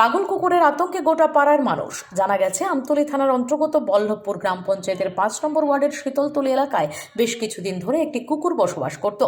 পাগল কুকুরের আতঙ্কে গোটা পাড়ার মানুষ। জানা গেছে, আমতলী থানার অন্তর্গত বল্লভপুর গ্রাম পঞ্চায়েতের পাঁচ নম্বর ওয়ার্ডের শীতলতলী এলাকায় বেশ কিছুদিন ধরে একটি কুকুর বসবাস করত।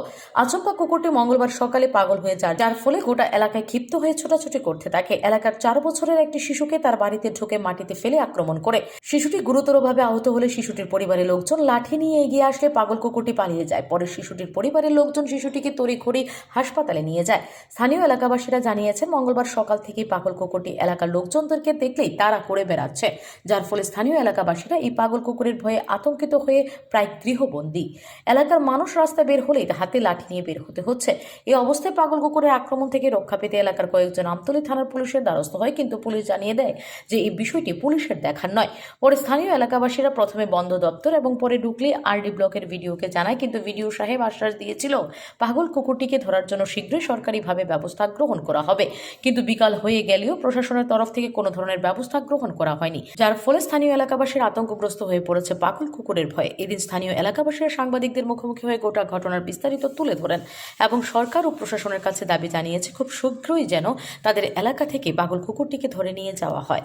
আচমকা কুকুরটি মঙ্গলবার সকালে পাগল হয়ে যায়, যার ফলে গোটা এলাকায় ক্ষিপ্ত হয়ে ছোটাছুটি করতে থাকে। এলাকার চার বছরের একটি শিশুকে তার বাড়িতে ঢুকে মাটিতে ফেলে আক্রমণ করে। শিশুটি গুরুতরভাবে আহত হলে শিশুটির পরিবারের লোকজন লাঠি নিয়ে এগিয়ে আসলে পাগল কুকুরটি পালিয়ে যায়। পরে শিশুটির পরিবারের লোকজন শিশুটিকে তড়িঘড়ি হাসপাতালে নিয়ে যায়। স্থানীয় এলাকাবাসীরা জানিয়েছেন, মঙ্গলবার সকাল থেকেই পাগল কুকুরটি এলাকার লোকজনদেরকে দেখলেই তারা করে বেড়াচ্ছে, যার ফলে স্থানীয় এলাকাবাসীরা এই পাগল কুকুরের ভয়ে আতঙ্কিত হয়ে প্রায় গৃহবন্দী। এলাকার মানুষ রাস্তায় বের হলেই হাতে লাঠি নিয়ে বের হতে হচ্ছে। এই অবস্থায় পাগল কুকুরের আক্রমণ থেকে রক্ষা পেতে এলাকার কয়েকজন আমতলী থানার পুলিশের দ্বারস্থ হয়, কিন্তু পুলিশ জানিয়ে দেয় যে এই বিষয়টি পুলিশের দেখার নয়। পরে স্থানীয় এলাকাবাসীরা প্রথমে বন্ধ দপ্তর এবং পরে ডুকলি আরডি ব্লকের ভিডিওকে জানায়, কিন্তু ভিডিও সাহেব আশ্বাস দিয়েছিল, পাগল কুকুরটিকে ধরার জন্য শীঘ্রই সরকারিভাবে ব্যবস্থা গ্রহণ করা হবে। কিন্তু বিকাল হয়ে গেলেও প্রশাসনের তরফ থেকে কোনো ধরনের ব্যবস্থা গ্রহণ করা হয়নি যার ফলে স্থানীয় এলাকাবাসীর আতঙ্কগ্রস্ত হয়ে পড়েছে পাগল কুকুরের ভয়ে। এদিন স্থানীয় এলাকাবাসীরা সাংবাদিকদের মুখোমুখি হয়ে গোটা ঘটনার বিস্তারিত তুলে ধরেন এবং সরকার ও প্রশাসনের কাছে দাবি জানিয়েছে খুব শীঘ্রই যেন তাদের এলাকা থেকে পাগল কুকুরটিকে ধরে নিয়ে যাওয়া হয়।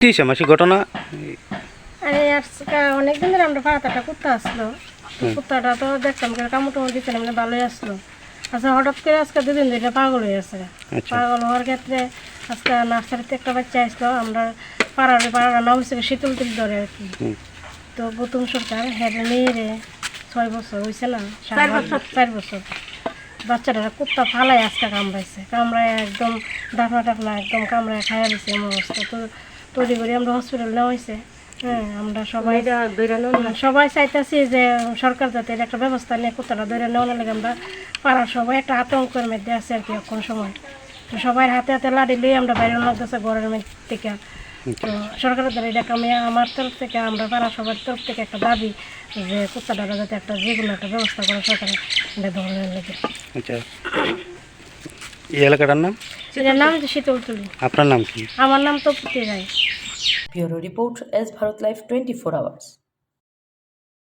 কি ঘটনা? আরে আজকে অনেকদিন ধরে আমরা পাড়াতে কুত্তা আসলো। কুত্তাটা তো দেখতাম কামড় টামড় দিতে মানে ভালোই আসলো। আচ্ছা হঠাৎ করে আজকে দুদিন ধরে পাগল হয়ে গেছে আচ্ছা। পাগল হওয়ার ক্ষেত্রে আজকে নার্সারিতে একটা বাচ্চা আসলো আমরা পাড়ার পাড়ার নাম হচ্ছে শীতল তুল ধরে আর কি। তো প্রথম সরকার হ্যাঁ মেয়েরে ছয় বছর হয়েছে না? চার বছর। চার বছর। বাচ্চাটা কুত্তা ফালাই আজকে কামড়াইছে। কামড়ায় একদম ডাকনা টাকনা একদম কামড়ায় খাইয়া দিছে এমন অবস্থা। তো তৈরি করে আমরা হসপিটাল নেওয়া হয়েছে হ্যাঁ আমরা সবাই সবাই চাইতেছি যে সরকার যাতে একটা ব্যবস্থা নিয়ে কুত্তাটা ধরে নেওয়ার লাগে আমরা পাড়ার সবাই একটা আতঙ্কের মধ্যে আছে আর কি এখন সময়। তো সবাই হাতে হাতে লাড়ি লিয়ে আমরা বাইরে লাগতেছে ঘরের মধ্যে থেকে। তো সরকারের দ্বারা এটা আমি আমার তরফ থেকে আমরা পাড়া সবার তরফ থেকে একটা দাবি যে কুত্তাটা যাতে একটা যে কোনো একটা ব্যবস্থা করে সরকারের এটা ধরনের লেগে। আচ্ছা। এই এলাকাটার নাম? এটার নাম হচ্ছে শীতল তুলি আপনার নাম কি? আমার নাম তো Puti Roy. Bureau report S Bharat life twenty four hours.